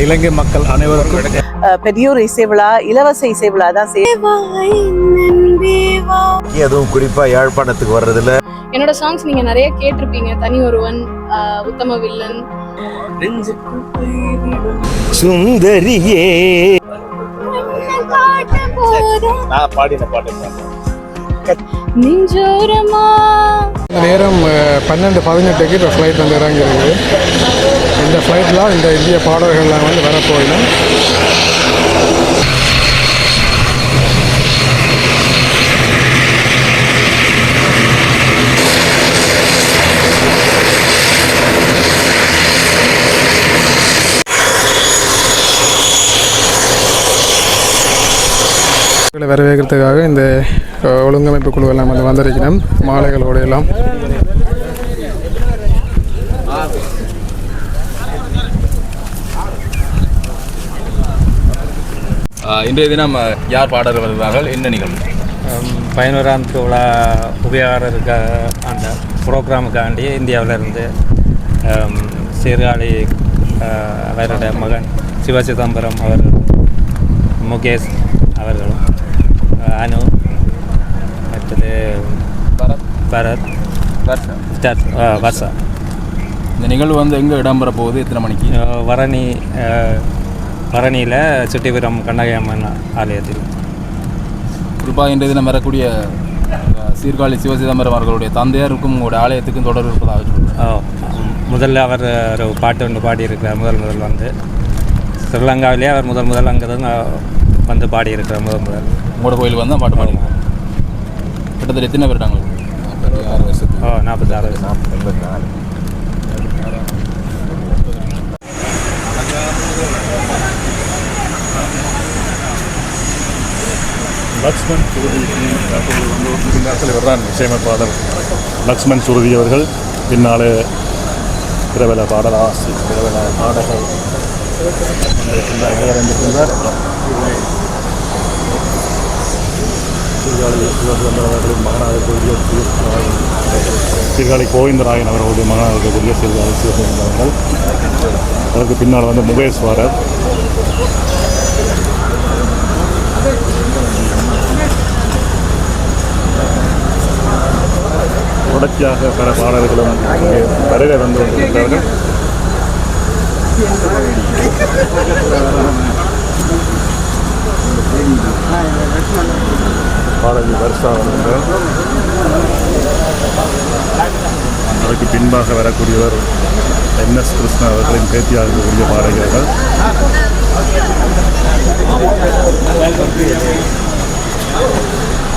இலங்கை மக்கள் அனைவருக்கும் பெரியோர் இசை விழா இலவச இசை விழா தான் செய்- அதுவும் குறிப்பா யாழ்ப்பாணத்துக்கு வர்றதுல என்னோட சாங்ஸ் நீங்க நிறைய கேட்டிருப்பீங்க. தனி ஒருவன் உத்தம வில்லன். சுந்தரியே. நான் பாடின பாட்டு நெஞ்சோரமா. நேரம் பன்னெண்டு பதினெட்டுக்கு இப்போ ஃப்ளைட் வந்து இறங்கியிருக்கு. இந்த ஃப்ளைட்லாம் இந்த இந்திய பாடல்கள்லாம் வந்து வரப்போயிடும் வரவேற்கிறதுக்காக இந்த ஒழுங்கமைப்பு குழுவெல்லாம் வந்து வந்திருக்கிறோம். மாலைகளோடு எல்லாம். இன்றைய தினம் யார் பாடல் வருவார்கள் என்ன நிகழ்வு? பதினோராம் திருவிழா உபயோகருக்காக அந்த ப்ரோக்ராமுக்காண்டி இந்தியாவிலிருந்து சீர்காழி அவருடைய மகன் சிவசிதம்பரம் அவர்கள் முகேஷ் அவர்களும் அனு மற்றது பரத். பரத். வர்ஷா. இந்த நிகழ்வு வந்து எங்கே இடம்பெற போகுது? எத்தனை மணிக்கு? வரணி ஆஹ், வரணியில் சுட்டிபுரம் கண்ணகை அம்மன் ஆலயத்தில். குறிப்பாக இன்றைய தினம் வரக்கூடிய சீர்காழி சிவசிதம்பரம் அவர்களுடைய தந்தையாருக்கும் உங்களுடைய ஆலயத்துக்கும் தொடர்பு இருப்பதாக முதல்ல அவர் ஒரு பாட்டு ஒன்று பாடியிருக்கிறார் முதல் முதல் வந்து. ஸ்ரீலங்காவிலே அவர் முதல் முதல் அங்கே தான் வந்து பாடியிருக்கிறார் முதல் முதல். உங்களோட கோயிலுக்கு வந்தால் பாட்டு பாடுங்க கிட்டத்தட்ட எத்தனை வருஷத்துக்கு. ஓ நாற்பத்தாறு எண்பத்தி நாலு லக்ஷ்மண் சுருதி அப்போது வந்து இவர்தான் இசையமைப்பாளர். லக்ஷ்மண் சுருதி அவர்கள் பின்னாலே பிரபல பாடலாசி பிரபல பாடகர். வந்திருக்கின்றார் சீர்காழி கோவிந்தராயன் அவர்களுடைய மகனாக இருக்கக்கூடிய சீர்காழி சிவசுந்தரம் அவர்கள். அதற்கு பின்னால் வந்து முகேஸ்வரர் தொடர்ச்சியாக பல பாடல்களும் வருகை வந்து கொண்டிருக்கிறார்கள் பாடகி வருஷா அவர்கள் அதற்கு பின்பாக வரக்கூடியவர் என் எஸ் கிருஷ்ணா அவர்களின் பேத்தியாக இருக்கக்கூடிய பாடகர்கள் Thank you.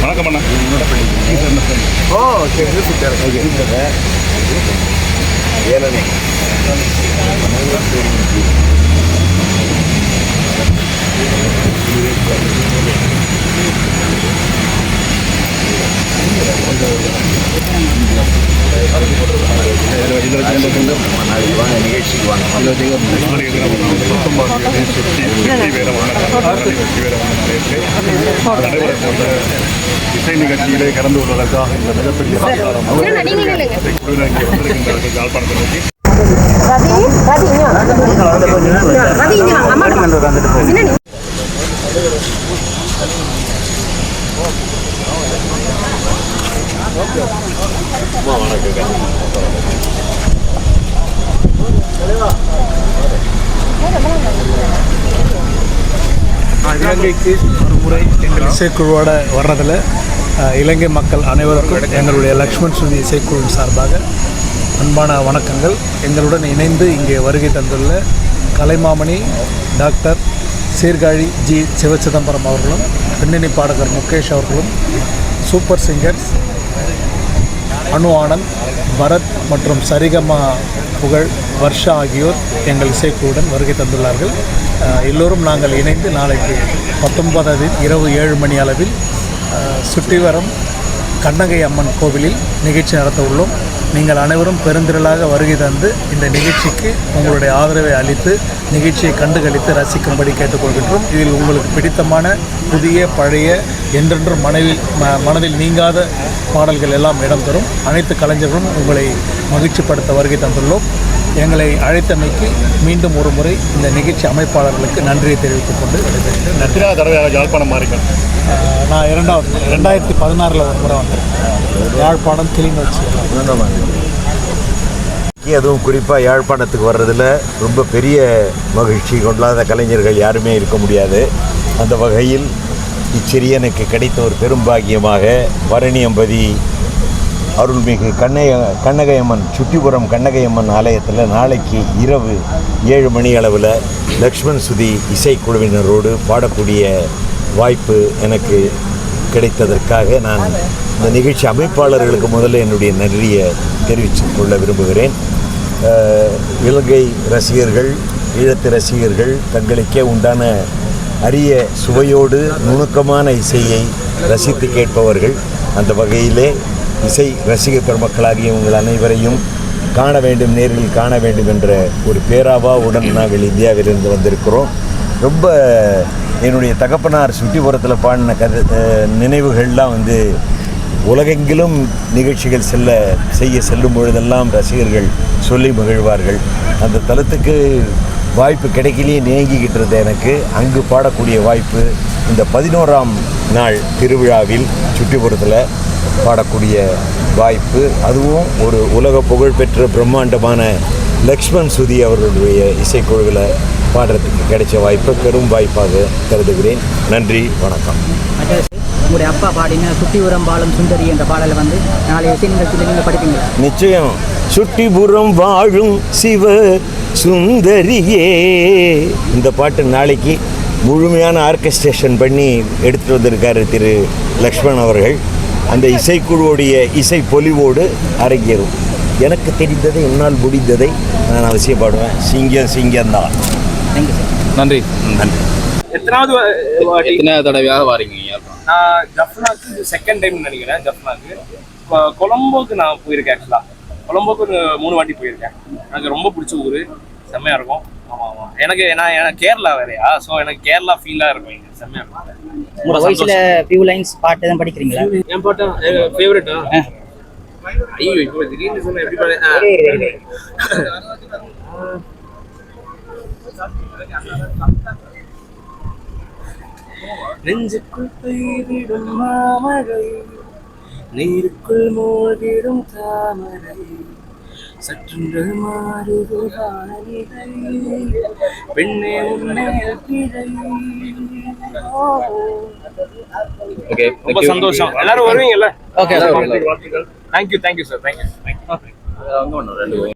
வணக்கம் அண்ணா ஓ சரி ஓகே ஏழனை நாளைக்கு வாங்க நிகழ்ச்சிக்கு வாங்க இசை நிகழ்ச்சியிலே கலந்து கொள்வதற்காக இந்த மிகப்பெரிய வந்திருக்கின்றார்கள் யாழ்ப்பாணத்தை நோக்கி இலங்கைக்கு ஒரு முறை எங்கள் இசைக்குழுவோட வர்றதில் இலங்கை மக்கள் அனைவருக்கும் எங்களுடைய லக்ஷ்மண் சுருதி இசைக்குழுவின் சார்பாக அன்பான வணக்கங்கள். எங்களுடன் இணைந்து இங்கே வருகை தந்துள்ள கலைமாமணி டாக்டர் சீர்காழி ஜி சிவச்சிதம்பரம் அவர்களும் பின்னணி பாடகர் முகேஷ் அவர்களும் சூப்பர் சிங்கர்ஸ் அனு ஆனந்த் பரத் மற்றும் சரிகமா புகழ் வர்ஷா ஆகியோர் எங்கள் இசைக்குழுவுடன் வருகை தந்துள்ளார்கள். எல்லோரும் நாங்கள் இணைந்து நாளைக்கு பத்தொன்பதாவது இரவு ஏழு மணி அளவில் சுற்றிவரம் கண்ணகை அம்மன் கோவிலில் நிகழ்ச்சி நடத்த உள்ளோம். நீங்கள் அனைவரும் பெருந்திரளாக வருகை தந்து இந்த நிகழ்ச்சிக்கு உங்களுடைய ஆதரவை அளித்து நிகழ்ச்சியை கண்டுகளித்து ரசிக்கும்படி கேட்டுக்கொள்கின்றோம். இதில் உங்களுக்கு பிடித்தமான புதிய பழைய என்றென்றும் மனதில் ம- மனதில் நீங்காத பாடல்கள் எல்லாம் இடம்பெறும் அனைத்து கலைஞர்களும் உங்களை மகிழ்ச்சிப்படுத்த வருகை தந்துள்ளோம். எங்களை அழைத்தமைக்கு மீண்டும் ஒரு முறை இந்த நிகழ்ச்சி அமைப்பாளர்களுக்கு நன்றியை தெரிவித்துக் கொண்டு விடைபெறுகிறேன். நன்றி. எத்தனை தடவையாக யாழ்ப்பாணம் மாறிக்கணும்? ஆஹ் நான் இரண்டாவது ரெண்டாயிரத்தி பதினாறில் ஒரு முறை வந்திருக்கேன் யாழ்ப்பாணம் கிளிநொச்சி. அதுவும் குறிப்பாக யாழ்ப்பாணத்துக்கு வர்றதுல ரொம்ப பெரிய மகிழ்ச்சி கொள்ளாத கலைஞர்கள் யாருமே இருக்க முடியாது. அந்த வகையில் இச்சிறியனுக்கு கிடைத்த ஒரு பெரும்பாகியமாக பரணியம்பதி அருள்மிகு கண்ணைய கண்ணகையம்மன் சுட்டிபுரம் கண்ணகையம்மன் ஆலயத்தில் நாளைக்கு இரவு ஏழு மணி அளவில் லக்ஷ்மண் சுதி இசைக்குழுவினரோடு பாடக்கூடிய வாய்ப்பு எனக்கு கிடைத்ததற்காக நான் இந்த நிகழ்ச்சி அமைப்பாளர்களுக்கு முதல்ல என்னுடைய நன்றியை தெரிவித்து கொள்ள விரும்புகிறேன். இலங்கை ரசிகர்கள் ஈழத்து ரசிகர்கள் தங்களுக்கே உண்டான அரிய சுவையோடு நுணுக்கமான இசையை ரசித்து கேட்பவர்கள் அந்த வகையிலே இசை ரசிக பெருமக்களாகிய உங்கள் அனைவரையும் காண வேண்டும் நேரில் காண வேண்டும் என்ற ஒரு பேராவாவுடன் நாங்கள் இந்தியாவிலிருந்து வந்திருக்கிறோம். ரொம்ப என்னுடைய தகப்பனார் சுட்டிபுரத்தில் பாடின கதை நினைவுகள்லாம் வந்து உலகெங்கிலும் நிகழ்ச்சிகள் செல்ல செய்ய செல்லும் பொழுதெல்லாம் ரசிகர்கள் சொல்லி மகிழ்வார்கள். அந்த தளத்துக்கு வாய்ப்பு கிடைக்கலையே நேங்கிக்கிட்டு இருந்த எனக்கு. அங்கு பாடக்கூடிய வாய்ப்பு இந்த பதினோராம் நாள் திருவிழாவில் சுற்றுப்புறத்தில் பாடக்கூடிய வாய்ப்பு. அதுவும் ஒரு உலக புகழ்பெற்ற பிரம்மாண்டமான லக்ஷ்மண் சுதி அவர்களுடைய இசைக்குழுவில் பாடுறதுக்கு கிடைச்ச வாய்ப்பு பெரும் வாய்ப்பாக கருதுகிறேன். நன்றி வணக்கம். உங்களுடைய அப்பா பாடின சுட்டி உரம் பாலம் சுந்தரி என்ற பாடலை வந்து நாளைய இசை நிகழ்ச்சியில் நீங்கள் படிப்பீங்களா? நிச்சயம். சுட்டிபுரம் வாழும் சிவ சுந்தரியே. இந்த பாட்டு நாளைக்கு முழுமையான ஆர்கஸ்ட்ரேஷன் பண்ணி எடுத்துட்டு வந்திருக்காரு திரு லக்ஷ்மண் அவர்கள். அந்த இசைக்குழுவுடைய இசை பொலிவோடு அரங்கேறும். எனக்கு தெரிந்ததை என்னால் முடிந்ததை நான் அவசியம் பாடுவேன். சிங்கம் சிங்கம்தான் தேங்க்யூ சார் நன்றி. நன்றி. எத்தனாவது எத்தனை தடவையாக வாரீங்க நான் ஜஃப்னாக்கு செகண்ட் டைம் நினைக்கிறேன் ஜஃப்னாக்கு. இப்போ கொலம்போக்கு நான் போயிருக்கேன் ஆக்சுவலாக கொலம்போக்கு ஒரு மூணு வாட்டி போயிருக்கேன். எனக்கு ரொம்ப பிடிச்ச ஊர். செம்மையா இருக்கும். ஆமாம் ஆமாம் எனக்கு நான் எனக்கு கேரளா வேறையா. ஸோ எனக்கு கேரளா ஃபீலாக இருக்கும் இங்கே. செம்மையா இருக்கும். உங்களோட வாய்ஸில் ஃபியூ லைன்ஸ் பாட்டு எதுவும் படிக்கிறீங்களா? என் பாட்டா? ஃபேவரட்டா ஐயோ இப்போ திடீர்னு சொன்ன எப்படி ஆ. நெஞ்சுக்குள் பெய்திடும் மாமழை நீருக்குள் மூழ்கிடும் தாமரை. பெண்ணே உன்னை பிழை ஓகே ரொம்ப சந்தோஷம். எல்லாரும் வருவீங்கல்ல? Okay thank you thank you sir thank you thank you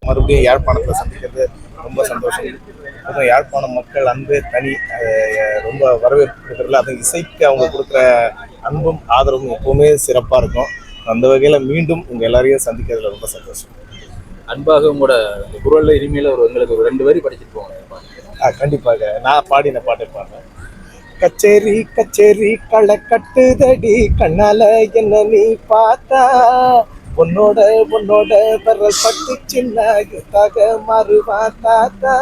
மறுபடியும் யாழ்ப்பாணத்தில் சந்திக்கிறது ரொம்ப சந்தோஷம். அதுவும் யாழ்ப்பாணம் மக்கள் அன்பு தனி ரொம்ப வரவேற்பு கொடுக்குறதுல அதுவும் இசைக்கு அவங்க கொடுக்குற அன்பும் ஆதரவும் எப்பவுமே சிறப்பாக இருக்கும். அந்த வகையில் மீண்டும் உங்கள் எல்லாரையும் சந்திக்கிறதுல ரொம்ப சந்தோஷம். அன்பாக கூட இந்த குரல்ல இனிமையில் ஒரு எங்களுக்கு ஒரு ரெண்டு வரி படிச்சுட்டு போங்க. ஆ கண்டிப்பாக. நான் பாடின பாட்டை பாடுறேன். கச்சேரி கச்சேரி களை கட்டுதடி கண்ணால என்ன நீ பார்த்தா? உன்னோட உன்னோட விரல் பட்டு சின்ன மாறுவா தாத்தா.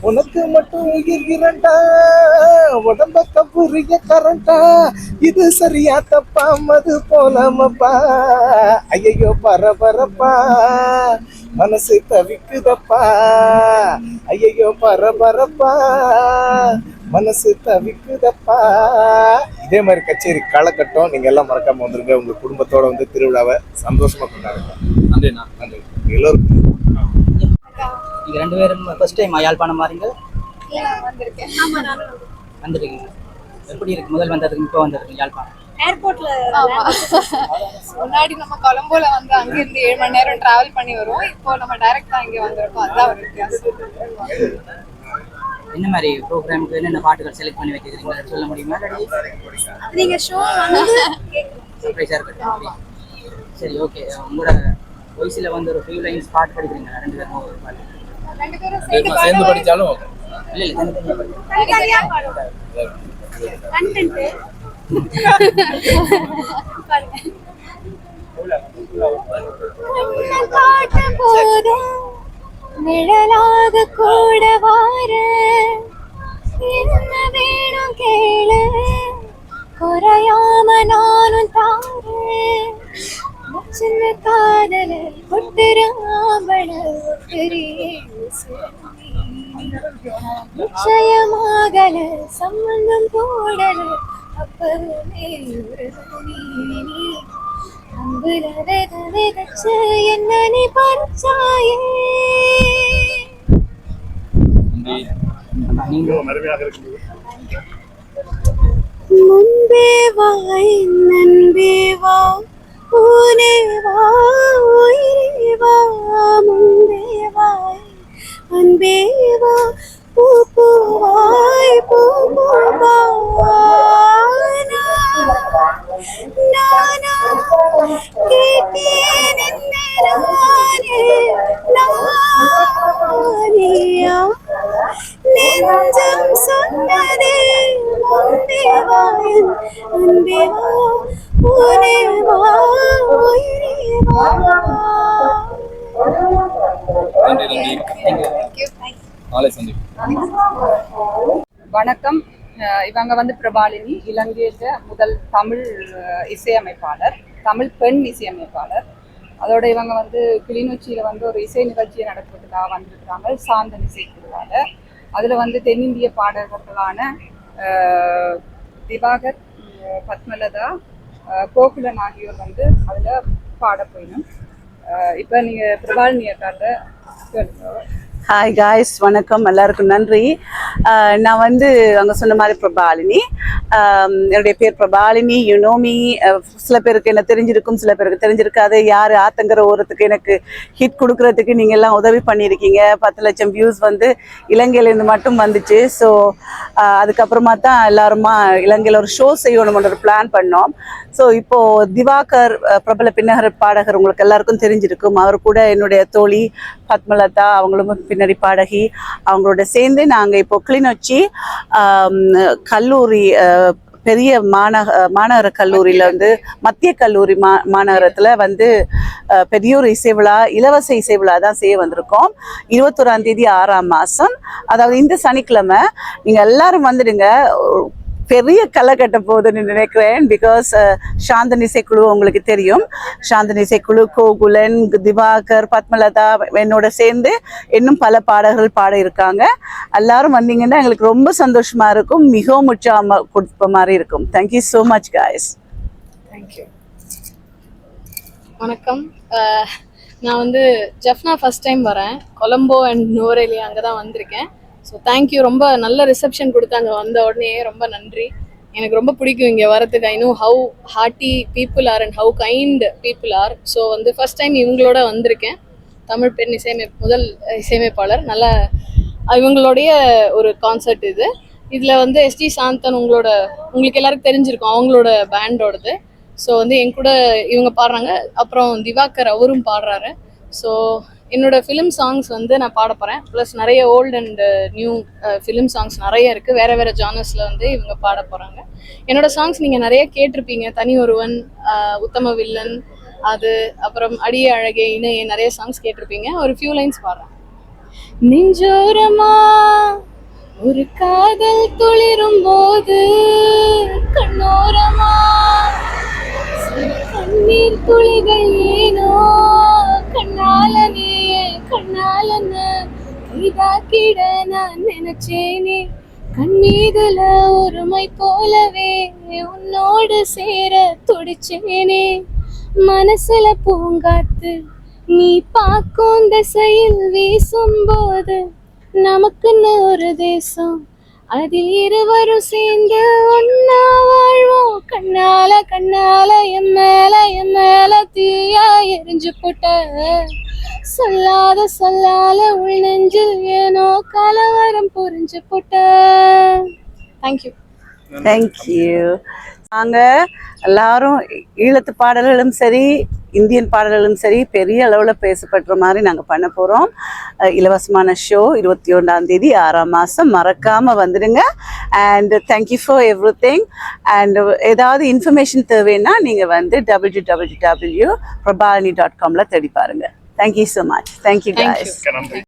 உனக்கு மட்டும் உயிர் இரண்டா? உடம்ப கபுரிய கரண்டா? இது சரியா தப்பா? மது போலாமப்பா. ஐயையோ பரபரப்பா. மனசு தவிக்குதப்பா. ஐயையோ பரபரப்பா. மனசு தவிக்குதப்பா. இதே மாதிரி கச்சேரி களக்கட்டும் நீங்க எல்லாம் மறக்காம வந்துருங்க. உங்க குடும்பத்தோட வந்து திருவிழாவை சந்தோஷமா கொண்டாடுங்க. நன்றிண்ணா. நன்றி. எல்லோருக்கும் நீங்கள் ரெண்டு பேரும் ஃபர்ஸ்ட் டைம் யாழ்ப்பாணம் மாறீங்க வந்திருக்கேன். ஆமா நானும் வந்துருக்கீங்க. எப்படி இருக்கு? முதல் வந்ததுக்கு இப்போ வந்திருக்கீங்க யாழ்ப்பாணம்? ஏர்போர்ட்ல ஆமா. முன்னாடி நம்ம கொலம்போல வந்து அங்க இருந்து ஏழு மணி நேரம் டிராவல் பண்ணி வருவோம். இப்போ நம்ம டைரக்டா இங்க வந்திருக்கோம். அதான் ஒரு வித்தியாசம். என்ன மாதிரி ப்ரோக்ராமுக்கு என்னென்ன பாட்டுகள் செலக்ட் பண்ணி வைக்கிறீங்க? சொல்ல முடியுமா? நீங்க ஷோ வந்து சர்ப்ரைஸாக இருக்கட்டும். சரி ஓகே உங்களோட வாய்ஸில் வந்து ஒரு ஃபியூ லைன்ஸ் பாட்டு படிக்கிறீங்களா ரெண்டு பேரும் ஒரு பாட்டு சேர்ந்து okay. இல்லை இல்லை காட்ட நிழலாக கூட வார. என்ன வேணும் கேளு. குறையாம நானும் தாரேன். சின்ன காதல கொட்டுறாமல நிச்சயமாகல சம்பந்தம் போடல அப்பவே ஒரு நீ அம்புல வித விதச்சு என்ன ఊరే వా ఊరే వా ముందే వా అన్బే వా పూపువా நாளை சந்திப்போம். வணக்கம். இவங்க வந்து பிரபாலினி இலங்கையில முதல் தமிழ் இசையமைப்பாளர் தமிழ் பெண் இசையமைப்பாளர். அதோட இவங்க வந்து கிளிநொச்சியில வந்து ஒரு இசை நிகழ்ச்சியை நடத்துறதுக்காக வந்திருக்கிறாங்க. சாந்தன் இசைக்குழுவால அதுல வந்து தென்னிந்திய பாடகர்களான திவாகர் பத்மலதா கோகுலன் ஆகியோர் வந்து அதுல பாட போயிடும் இப்போ நீங்கள் பிரபாலினி அக்காட்ட கேளுங்க. ஹாய் காய்ஸ் வணக்கம். எல்லாருக்கும் நன்றி. நான் வந்து அங்கே சொன்ன மாதிரி பிரபாலினி. என்னுடைய பேர் பிரபாலினி. யுனோமி சில பேருக்கு என்ன தெரிஞ்சிருக்கும் சில பேருக்கு தெரிஞ்சிருக்காது. யார் ஆத்தங்கிற ஓரத்துக்கு எனக்கு ஹிட் கொடுக்கறதுக்கு நீங்கள் எல்லாம் உதவி பண்ணியிருக்கீங்க. பத்து லட்சம் வியூஸ் வந்து இலங்கையிலேருந்து மட்டும் வந்துச்சு. ஸோ அதுக்கப்புறமா தான் எல்லாருமா இலங்கையில் ஒரு ஷோ செய்யணும்ன்ற ஒரு பிளான் பண்ணோம். ஸோ இப்போது திவாகர் பிரபல பின்னகர் பாடகர் உங்களுக்கு எல்லாருக்கும் தெரிஞ்சிருக்கும். அவர் கூட என்னுடைய தோழி பத்மலதா அவங்களும் பின்னணி பாடகி. அவங்களோட சேர்ந்து நாங்கள் இப்போ கிளிநொச்சி கல்லூரி பெரிய மாநக மாநகர கல்லூரியில் வந்து மத்திய கல்லூரி மா மாநகரத்தில் வந்து பெரிய ஒரு இசை விழா இலவச இசை விழா தான் செய்ய வந்திருக்கோம். இருபத்தொராம் தேதி ஆறாம் மாதம் அதாவது இந்த சனிக்கிழமை நீங்கள் எல்லாரும் வந்துடுங்க. பெரிய களை கட்ட போகுதுன்னு நினைக்கிறேன் பிகாஸ் uh, சாந்தன் இசைக்குழு உங்களுக்கு தெரியும். சாந்தன் இசைக்குழு கோகுலன் திவாகர் பத்மலதா என்னோட சேர்ந்து இன்னும் பல பாடகர்கள் பாட இருக்காங்க. எல்லாரும் வந்தீங்கன்னா எங்களுக்கு ரொம்ப சந்தோஷமா இருக்கும். மிகவும் உற்சாகமா கொடுத்த மாதிரி இருக்கும். Thank you so much guys thank you வணக்கம். Uh, நான் வந்து ஜெஃப்னா ஃபர்ஸ்ட் டைம் வரேன். கொலம்போ அண்ட் நோரேலி அங்கே தான் வந்திருக்கேன். ஸோ தேங்க்யூ ரொம்ப நல்ல ரிசப்ஷன் கொடுத்தாங்க. வந்த உடனே ரொம்ப நன்றி. எனக்கு ரொம்ப பிடிக்கும் இங்கே வரதுக்கு I know how hearty people are and how kind people are so வந்து ஃபர்ஸ்ட் டைம் இவங்களோட வந்திருக்கேன். தமிழ் பெண் இசையமை முதல் இசையமைப்பாளர். நல்ல இவங்களுடைய ஒரு கான்சர்ட் இது. இதில் வந்து எஸ்டி சாந்தன் உங்களோட உங்களுக்கு எல்லாருக்கும் தெரிஞ்சிருக்கும். அவங்களோட பேண்டோடது ஸோ வந்து என் கூட இவங்க பாடுறாங்க. அப்புறம் திவாகர் அவரும் பாடுறாரு. ஸோ என்னோட ஃபிலிம் சாங்ஸ் வந்து நான் பாட போகிறேன் ப்ளஸ் நிறைய old and new film songs நிறைய இருக்குது வேறு வேறு ஜானர்ஸில் வந்து இவங்க பாட போகிறாங்க என்னோட சாங்ஸ் நீங்கள் நிறைய கேட்டிருப்பீங்க. தனி ஒருவன் uh, உத்தம வில்லன் அது அப்புறம் அடிய அழகே இணைய நிறைய சாங்ஸ் கேட்டிருப்பீங்க. ஒரு ஃபியூ லைன்ஸ் பாடுறேன். நெஞ்சோரமா ஒரு காதல் துளிரும் போது கண்ணோரமா கண்ணீர் துளிகள் ஏனோ கண்ணால நீயே இதாக்கிட நான் நினைச்சேனே. கண்ணீதுல ஒருமை போலவே உன்னோடு சேர துடிச்சேனே. மனசுல பூங்காத்து நீ பார்க்கும் திசையில் வீசும்போது நமக்குன்னு ஒரு தேசம் அதில் இருவரும் சேர்ந்து ஒன்னா வாழ்வோம். கண்ணால கண்ணால என் மேல என் மேல தீயா எரிஞ்சு போட்ட. சொல்லாத சொல்லால உள் நெஞ்சில் ஏனோ கலவரம் புரிஞ்சு போட்ட. தேங்க்யூ தேங்க்யூ நாங்கள் எல்லாரும் ஈழத்து பாடல்களும் சரி இந்தியன் பாடல்களும் சரி பெரிய அளவில் பேசப்படுற மாதிரி நாங்கள் பண்ண போகிறோம் இலவசமான ஷோ இருபத்தி ஒன்றாம் தேதி ஆறாம் மாதம் மறக்காமல் வந்துடுங்க. And thank you for everything and ஏதாவது இன்ஃபர்மேஷன் தேவைன்னா நீங்கள் வந்து W W W Prabalini dot காமில் தேடி பாருங்கள் தேங்க்யூ ஸோ மச் தேங்க்யூ